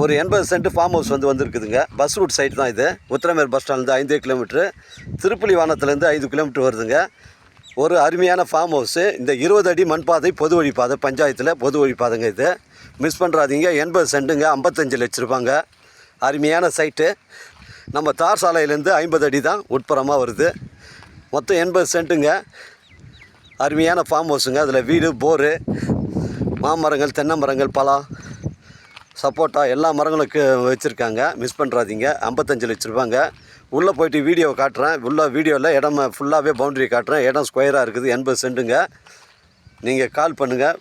ஒரு எண்பது send farm house வந்து வந்திருக்குதுங்க. பஸ் ரூட் சைட் தான் இது. உத்திரமேர் பஸ் ஸ்டாண்ட்லேருந்து ஐந்து கிலோமீட்ரு திருப்புலி வானத்துலேருந்து ஐந்து கிலோமீட்டர் வருதுங்க. ஒரு அருமையான ஃபார்ம் ஹவுஸு இந்த இருபது அடி மண்பாதை பொது வழிப்பாதை பஞ்சாயத்தில் பொது வழிப்பாதைங்க இது. மிஸ் பண்ணுறாதீங்க எண்பது சென்ட்டுங்க ஐம்பத்தஞ்சு லட்ச ரூபாங்க. அருமையான சைட்டு நம்ம தார் சாலையிலேருந்து ஐம்பது அடி தான் உட்புறமாக வருது. மொத்தம் எண்பது சென்ட்டுங்க. அருமையான ஃபார்ம் ஹவுஸுங்க அதில் வீடு போரு மாமரங்கள் தென்னை மரங்கள் பழம் சப்போட்டா எல்லா மரங்களுக்கு வச்சுருக்காங்க. மிஸ் பண்ணுறாதீங்க ஐம்பத்தஞ்சில் வச்சுருப்பாங்க உள்ளே போயிட்டு வீடியோ காட்டுறேன். உள்ள வீடியோவில் இடம் ஃபுல்லாகவே பவுண்டரி காட்டுறேன். இடம் ஸ்கொயராக இருக்குது. எண்பது சென்ட்டுங்க நீங்கள் கால் பண்ணுங்கள்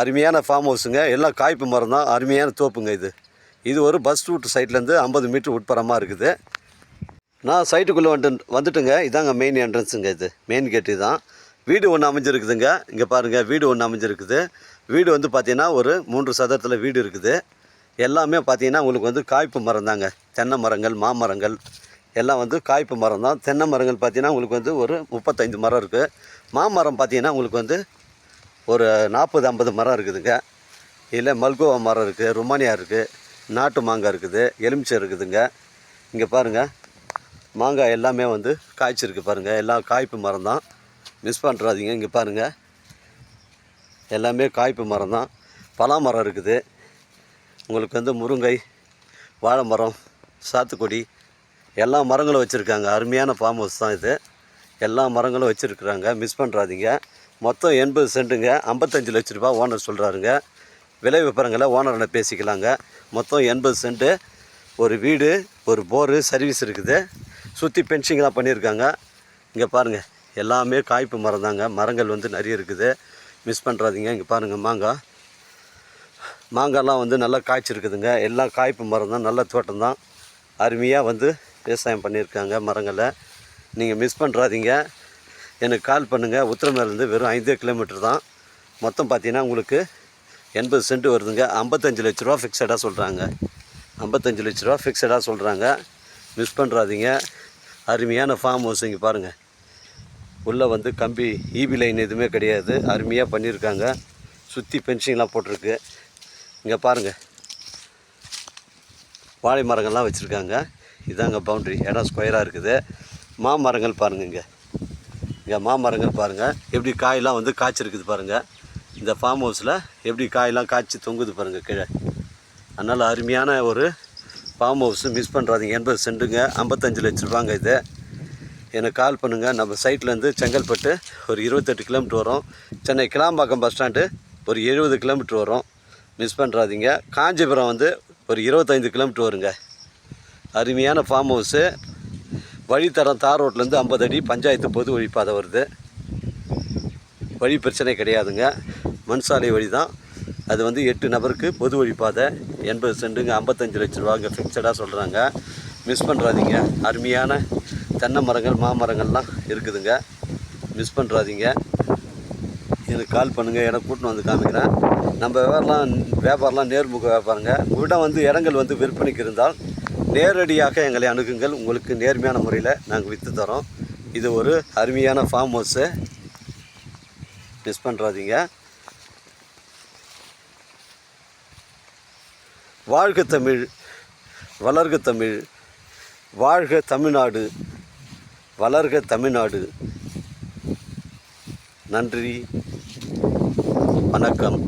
அருமையான ஃபார்ம் ஹவுஸுங்க எல்லாம் காய்ப்பு மரம் தான். அருமையான தோப்புங்க இது. இது ஒரு பஸ் ரூட் சைட்லேருந்து ஐம்பது மீட்ரு உட்புறமாக இருக்குது. நான் சைட்டுக்குள்ளே வந்துட்டு வந்துட்டுங்க. இதாங்க மெயின் என்ட்ரன்ஸுங்க இது. மெயின் கேட்டு தான் வீடு ஒன்று அமைஞ்சிருக்குதுங்க. இங்கே பாருங்கள் வீடு ஒன்று அமைஞ்சிருக்குது. வீடு வந்து பார்த்திங்கன்னா ஒரு மூன்று சதத்தில் வீடு இருக்குது. எல்லாமே பார்த்தீங்கன்னா உங்களுக்கு வந்து காய்ப்பு மரம் தாங்க. தென்னை மரங்கள் மாமரங்கள் எல்லாம் வந்து காய்ப்பு மரம் தான். தென்னை மரங்கள் பார்த்தீங்கன்னா உங்களுக்கு வந்து ஒரு முப்பத்தைந்து மரம் இருக்குது மாமரம் பார்த்தீங்கன்னா உங்களுக்கு வந்து ஒரு நாற்பது ஐம்பது மரம் இருக்குதுங்க. இல்லை மல்கோவா மரம் இருக்குது ருமானியா இருக்குது நாட்டு மாங்காய் இருக்குது எலுமிச்சை இருக்குதுங்க. இங்கே பாருங்கள் மாங்காய் எல்லாமே வந்து காய்ச்சிருக்கு பாருங்கள் எல்லாம் காய்ப்பு மரம் தான். மிஸ் பண்ணுறாதீங்க இங்கே பாருங்கள் எல்லாமே காய்ப்பு மரம் தான். பலா மரம் இருக்குது. உங்களுக்கு வந்து முருங்கை வாழை மரம் சாத்துக்குடி எல்லா மரங்களும் வச்சுருக்காங்க. அருமையான ஃபார்ம் ஹவுஸ் தான் இது. எல்லா மரங்களும் வச்சுருக்குறாங்க. மிஸ் பண்ணுறாதீங்க மொத்தம் எண்பது சென்ட்டுங்க. ஐம்பத்தஞ்சு லட்ச ரூபா ஓனர் சொல்கிறாருங்க விலை விவரங்களை ஓனரில் பேசிக்கலாங்க. மொத்தம் எண்பது சென்ட்டு. ஒரு வீடு ஒரு போரு சர்வீஸ் இருக்குது. சுற்றி பென்சிங்லாம் பண்ணியிருக்காங்க. இங்கே பாருங்கள் எல்லாமே காய்ப்பு மரம் தாங்க மரங்கள் வந்து நிறைய இருக்குது. மிஸ் பண்ணுறாதீங்க இங்கே பாருங்கள் மாங்காய். மாங்காய்லாம் வந்து நல்லா காய்ச்சிருக்குதுங்க. எல்லாம் காய்ப்பு மரம் தான் நல்ல தோட்டம் தான் அருமையாக வந்து விவசாயம் பண்ணியிருக்காங்க மரங்களை. நீங்கள் மிஸ் பண்ணுறாதீங்க எனக்கு கால் பண்ணுங்கள் உத்திரமேலேருந்து வெறும் ஐந்தே கிலோமீட்டர் தான். மொத்தம் பார்த்தீங்கன்னா உங்களுக்கு எண்பது சென்ட் வருதுங்க. ஐம்பத்தஞ்சு லட்ச ரூபா ஃபிக்ஸடாக சொல்கிறாங்க ஐம்பத்தஞ்சு லட்ச ரூபா ஃபிக்ஸடாக சொல்கிறாங்க மிஸ் பண்ணுறாதீங்க அருமையான ஃபார்ம் ஹவுஸ் இங்கே பாருங்கள் உள்ளே வந்து கம்பி ஈபி லைன் எதுவுமே கிடையாது. அருமையாக பண்ணியிருக்காங்க. சுற்றி பென்சிங்லாம் போட்டிருக்கு. இங்கே பாருங்கள் வாழை மரங்கள்லாம் வச்சுருக்காங்க. இதாங்க பவுண்ட்ரி இடம் ஸ்கொயராக இருக்குது. மாமரங்கள் பாருங்கள் இங்கே. இங்கே மாமரங்கள் பாருங்கள் எப்படி காயெல்லாம் வந்து காய்ச்சிருக்குது பாருங்கள் இந்த ஃபார்ம் ஹவுஸில் எப்படி காயெல்லாம் காய்ச்சி தொங்குது பாருங்கள் கீழே. அதனால் அருமையான ஒரு ஃபார்ம் ஹவுஸு மிஸ் பண்ணுறாதீங்க எண்பது சென்ட்டுங்க. ஐம்பத்தஞ்சு லட்ச ரூபாங்க இது. எனக்கு கால் பண்ணுங்கள் நம்ம சைட்லேருந்து செங்கல்பட்டு ஒரு இருபத்தெட்டு கிலோமீட்டர் வரும். சென்னை கிளாம்பாக்கம் பஸ் ஸ்டாண்டு ஒரு எழுபது கிலோமீட்டர் வரும். மிஸ் பண்ணுறாதீங்க காஞ்சிபுரம் வந்து ஒரு இருபத்தைந்து கிலோமீட்டர் வருங்க. அருமையான ஃபார்ம் ஹவுஸு வழித்தரம் தார் ரோட்லேருந்து ஐம்பது அடி பஞ்சாயத்து பொது வழிப்பாதை வருது. வழி பிரச்சனை கிடையாதுங்க. மண் சாலை வழி தான் அது வந்து எட்டு நபருக்கு பொது வழிப்பாதை. எண்பது சென்ட்டுங்க ஐம்பத்தஞ்சு லட்ச ரூபாங்க ஃபிக்ஸடாக சொல்கிறாங்க மிஸ் பண்ணுறாதீங்க அருமையான தென்னை மரங்கள் மாமரங்கள்லாம் இருக்குதுங்க. மிஸ் பண்ணுறாதீங்க எனக்கு கால் பண்ணுங்கள் இடம் கூட்டின்னு வந்து காமிக்கிறேன். நம்ம வியாபாரம்லாம் வியாபாரம்லாம் நேர்முக வியாபாரங்க. உங்களிடம் வந்து இடங்கள் வந்து விற்பனைக்கு இருந்தால் நேரடியாக எங்களை அணுகுங்கள். உங்களுக்கு நேர்மையான முறையில் நாங்கள் விற்று தரோம். இது ஒரு அருமையான ஃபார்ம் ஹவுஸு மிஸ் பண்ணுறாதீங்க வாழ்க தமிழ் வளர்க தமிழ் வாழ்க தமிழ்நாடு வளர்க தமிழ்நாடு. நன்றி வணக்கம்.